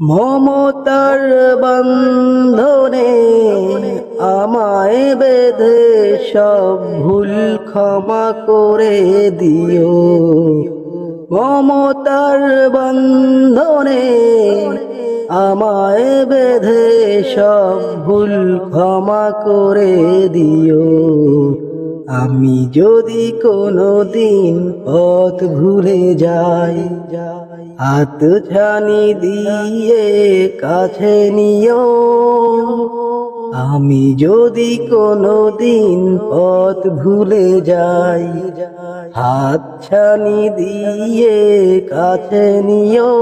মমতার বন্ধনে আমায় বেঁধে সব ভুল ক্ষমা করে দিও। মমতার বন্ধনে আমায় বেঁধে সব ভুল ক্ষমা করে দিও। আমি যদি কোনো দিন পথ ভুলে যাই হাত ছানি দিয়ে কাছে নিও। আমি যদি কোনো দিন পথ ভুলে যাই, হাত ছানি দিয়ে কাছে নিও।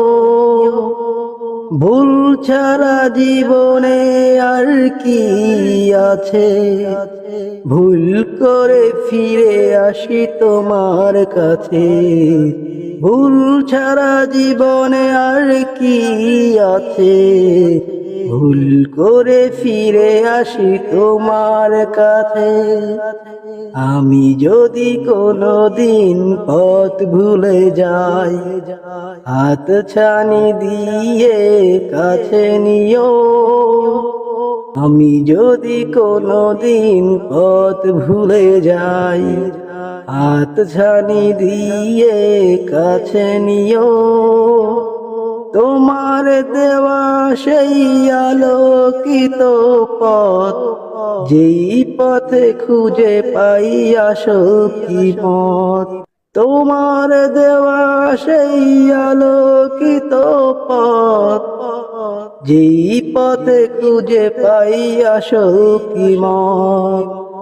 ভুল ছাড়া জীবনে আর কি আছে? ভুল করে ফিরে আসি তোমার কাছে। ভুল ছাড়া জীবনে আর কি আছে? ভুল করে ফিরে আসি তোমার কাছে। আমি যদি কোনো দিন পথ ভুলে যাই, হাত ছানি দিয়ে কাছে নিও। আমি যদি কোনো দিন পথ ভুলে যাই হাত ছানি দিয়ে কাছে নিও। তোমার দেওয়া সেই আলোকিত পথ, যেই পথে খুঁজে পাই আসকি পথ তোমার দেওয়া সেই আলোকিত পথ, যেই পথে খুঁজে পাই আসকি মত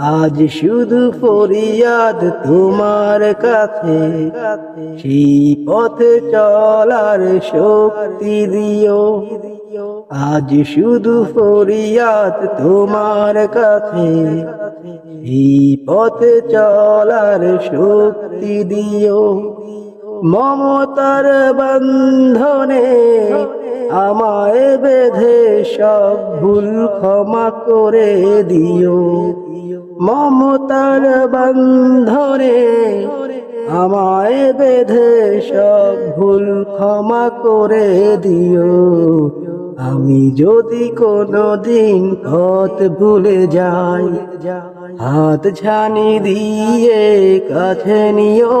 আজ শুধু ফরিয়াদ তোমার কাছে। সেই পথে চলার শক্তি দিও। আজ শুধু ফরিয়াদ তোমার কাছে। এই পথে চলার শক্তি দিও। মমতার বন্ধনে আমায় বেঁধে সব ভুল ক্ষমা করে দিও। মমতার বন্ধনে আমায় বেঁধে সব ভুল ক্ষমা করে দিও। আমি যদি কোনো দিন পথ ভুলে যাই, হাত ছানি দিয়ে কাছে নিও।